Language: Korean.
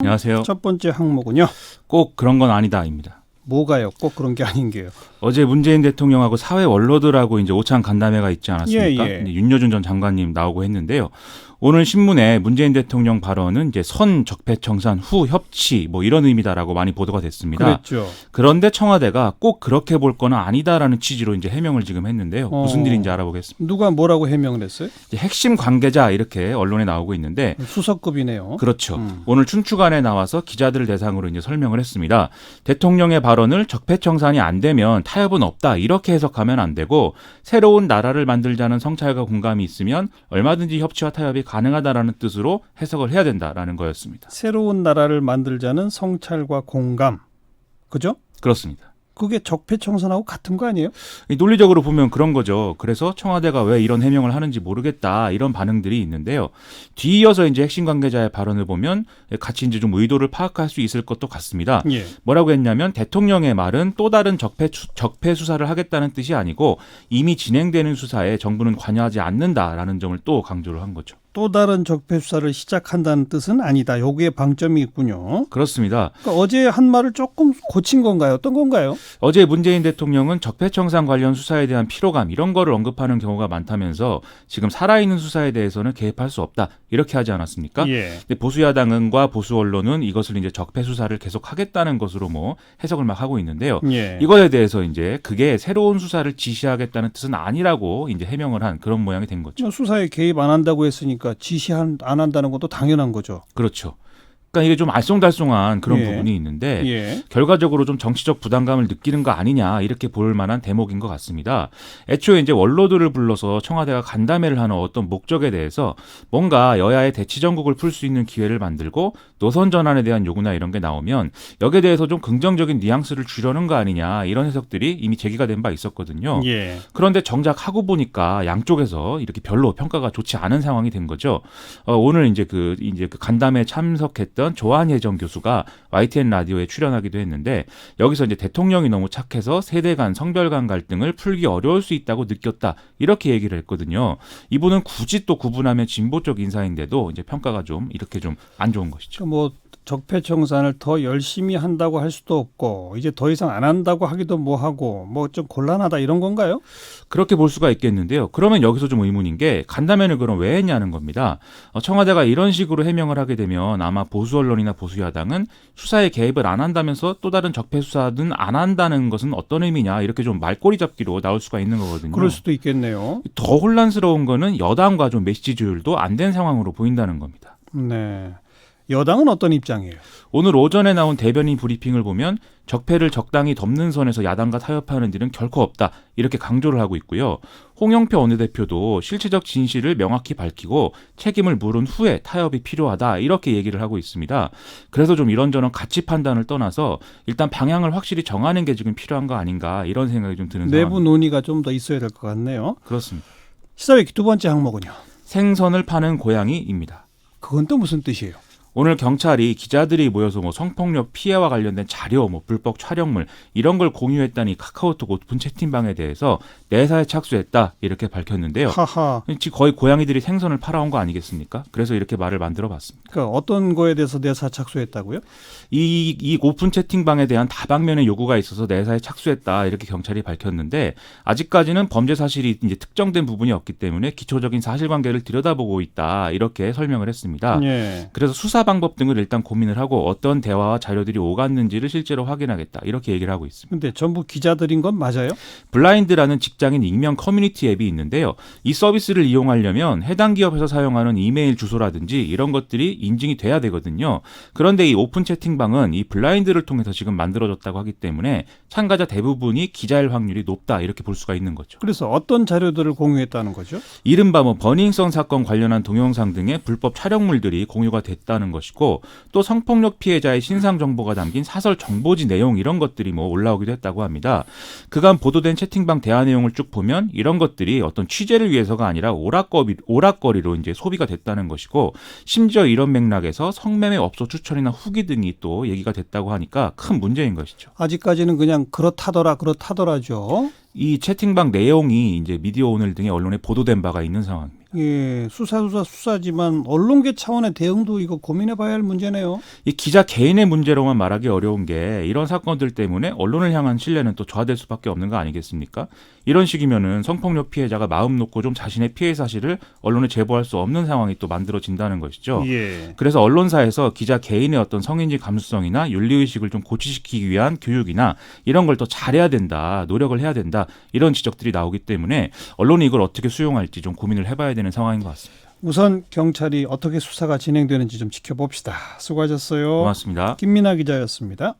안녕하세요. 첫 번째 항목은요. 꼭 그런 건 아니다입니다. 뭐가요? 꼭 그런 게 아닌 게요. 어제 문재인 대통령하고 사회 원로들하고 이제 오찬 간담회가 있지 않았습니까? 예, 예. 이제 윤여준 전 장관님 나오고 했는데요. 오늘 신문에 문재인 대통령 발언은 이제 선 적폐 청산 후 협치 뭐 이런 의미다라고 많이 보도가 됐습니다. 그랬죠. 그런데 청와대가 꼭 그렇게 볼 거는 아니다라는 취지로 이제 해명을 지금 했는데요. 어. 무슨 일인지 알아보겠습니다. 누가 뭐라고 해명을 했어요? 핵심 관계자 이렇게 언론에 나오고 있는데 수석급이네요. 그렇죠. 음. 오늘 춘추관에 나와서 기자들을 대상으로 이제 설명을 했습니다. 대통령의 발언을 적폐 청산이 안 되면 타협은 없다 이렇게 해석하면 안 되고 새로운 나라를 만들자는 성찰과 공감이 있으면 얼마든지 협치와 타협이 가능하다라는 뜻으로 해석을 해야 된다라는 거였습니다. 새로운 나라를 만들자는 성찰과 공감. 그죠? 그렇습니다. 그게 적폐청산하고 같은 거 아니에요? 이 논리적으로 보면 그런 거죠. 그래서 청와대가 왜 이런 해명을 하는지 모르겠다 이런 반응들이 있는데요. 뒤이어서 이제 핵심 관계자의 발언을 보면 같이 이제 좀 의도를 파악할 수 있을 것도 같습니다. 예. 뭐라고 했냐면 대통령의 말은 또 다른 적폐, 수- 적폐 수사를 하겠다는 뜻이 아니고 이미 진행되는 수사에 정부는 관여하지 않는다라는 점을 또 강조를 한 거죠. 또 다른 적폐 수사를 시작한다는 뜻은 아니다. 여기에 방점이 있군요. 그렇습니다. 그러니까 어제 한 말을 조금 고친 건가요? 어떤 건가요? 어제 문재인 대통령은 적폐청산 관련 수사에 대한 피로감 이런 거를 언급하는 경우가 많다면서 지금 살아있는 수사에 대해서는 개입할 수 없다 이렇게 하지 않았습니까? 예. 근데 보수 야당과 보수 언론은 이것을 이제 적폐 수사를 계속 하겠다는 것으로 뭐 해석을 막 하고 있는데요. 예. 이거에 대해서 이제 그게 새로운 수사를 지시하겠다는 뜻은 아니라고 이제 해명을 한 그런 모양이 된 거죠. 뭐 수사에 개입 안 한다고 했으니까 지시 안 한다는 것도 당연한 거죠. 그렇죠. 그러니까 이게 좀 알쏭달쏭한 그런 예. 부분이 있는데 예. 결과적으로 좀 정치적 부담감을 느끼는 거 아니냐 이렇게 볼 만한 대목인 것 같습니다. 애초에 이제 원로들을 불러서 청와대가 간담회를 하는 어떤 목적에 대해서 뭔가 여야의 대치 전국을 풀 수 있는 기회를 만들고 노선 전환에 대한 요구나 이런 게 나오면 여기에 대해서 좀 긍정적인 뉘앙스를 주려는 거 아니냐 이런 해석들이 이미 제기가 된 바 있었거든요. 예. 그런데 정작 하고 보니까 양쪽에서 이렇게 별로 평가가 좋지 않은 상황이 된 거죠. 어, 오늘 이제 그 이제 그 간담회 참석했 던 조한예정 교수가 YTN 라디오에 출연하기도 했는데 여기서 이제 대통령이 너무 착해서 세대 간 성별 간 갈등을 풀기 어려울 수 있다고 느꼈다 이렇게 얘기를 했거든요. 이분은 굳이 또 구분하면 진보 쪽 인사인데도 이제 평가가 좀 이렇게 좀 안 좋은 것이죠. 그뭐 적폐청산을 더 열심히 한다고 할 수도 없고 이제 더 이상 안 한다고 하기도 뭐하고 뭐 좀 곤란하다 이런 건가요? 그렇게 볼 수가 있겠는데요. 그러면 여기서 좀 의문인 게 간담회를 그럼 왜 했냐는 겁니다. 어, 청와대가 이런 식으로 해명을 하게 되면 아마 보수 언론이나 보수 야당은 수사에 개입을 안 한다면서 또 다른 적폐 수사는 안 한다는 것은 어떤 의미냐 이렇게 좀 말꼬리 잡기로 나올 수가 있는 거거든요. 그럴 수도 있겠네요. 더 혼란스러운 거는 여당과 좀 메시지 조율도 안 된 상황으로 보인다는 겁니다. 네. 여당은 어떤 입장이에요? 오늘 오전에 나온 대변인 브리핑을 보면 적폐를 적당히 덮는 선에서 야당과 타협하는 일은 결코 없다 이렇게 강조를 하고 있고요. 홍영표 원내대표도 실체적 진실을 명확히 밝히고 책임을 물은 후에 타협이 필요하다 이렇게 얘기를 하고 있습니다. 그래서 좀 이런저런 가치 판단을 떠나서 일단 방향을 확실히 정하는 게 지금 필요한 거 아닌가 이런 생각이 좀 드는 내부 상황입니다. 논의가 좀 더 있어야 될 것 같네요. 그렇습니다. 시사회기 두 번째 항목은요. 생선을 파는 고양이입니다. 그건 또 무슨 뜻이에요? 오늘 경찰이 기자들이 모여서 뭐 성폭력 피해와 관련된 자료, 뭐 불법 촬영물 이런 걸 공유했다니 카카오톡 오픈 채팅방에 대해서 내사에 착수했다 이렇게 밝혔는데요. 하하. 지금 거의 고양이들이 생선을 팔아온 거 아니겠습니까? 그래서 이렇게 말을 만들어봤습니다. 그러니까 어떤 거에 대해서 내사 착수했다고요? 이, 이 오픈 채팅방에 대한 다방면의 요구가 있어서 내사에 착수했다 이렇게 경찰이 밝혔는데 아직까지는 범죄 사실이 이제 특정된 부분이 없기 때문에 기초적인 사실관계를 들여다보고 있다 이렇게 설명을 했습니다. 예. 그래서 수사 방법 등을 일단 고민을 하고 어떤 대화와 자료들이 오갔는지를 실제로 확인하겠다 이렇게 얘기를 하고 있습니다. 근데 전부 기자들인 건 맞아요? 블라인드라는 직장인 익명 커뮤니티 앱이 있는데요. 이 서비스를 이용하려면 해당 기업에서 사용하는 이메일 주소라든지 이런 것들이 인증이 돼야 되거든요. 그런데 이 오픈 채팅방은 이 블라인드를 통해서 지금 만들어졌다고 하기 때문에 참가자 대부분이 기자일 확률이 높다 이렇게 볼 수가 있는 거죠. 그래서 어떤 자료들을 공유했다는 거죠? 이른바 뭐 버닝썬 사건 관련한 동영상 등의 불법 촬영물들이 공유가 됐다 는 것이고 또 성폭력 피해자의 신상 정보가 담긴 사설 정보지 내용 이런 것들이 뭐 올라오기도 했다고 합니다. 그간 보도된 채팅방 대화 내용을 쭉 보면 이런 것들이 어떤 취재를 위해서가 아니라 오락거리, 오락거리로 이제 소비가 됐다는 것이고 심지어 이런 맥락에서 성매매 업소 추천이나 후기 등이 또 얘기가 됐다고 하니까 큰 문제인 것이죠. 아직까지는 그냥 그렇다더라 그렇다더라죠. 이 채팅방 내용이 이제 미디어 오늘 등의 언론에 보도된 바가 있는 상황입니다. 예, 수사 수사 수사지만 언론계 차원의 대응도 이거 고민해봐야 할 문제네요. 이 기자 개인의 문제로만 말하기 어려운 게 이런 사건들 때문에 언론을 향한 신뢰는 또 저하될 수밖에 없는 거 아니겠습니까? 이런 식이면은 성폭력 피해자가 마음 놓고 좀 자신의 피해 사실을 언론에 제보할 수 없는 상황이 또 만들어진다는 것이죠. 예. 그래서 언론사에서 기자 개인의 어떤 성인지 감수성이나 윤리 의식을 좀 고취시키기 위한 교육이나 이런 걸 더 잘해야 된다, 노력을 해야 된다, 이런 지적들이 나오기 때문에 언론이 이걸 어떻게 수용할지 좀 고민을 해봐야 되는 상황인 것 같습니다. 우선 경찰이 어떻게 수사가 진행되는지 좀 지켜봅시다. 수고하셨어요. 고맙습니다. 김민아 기자였습니다.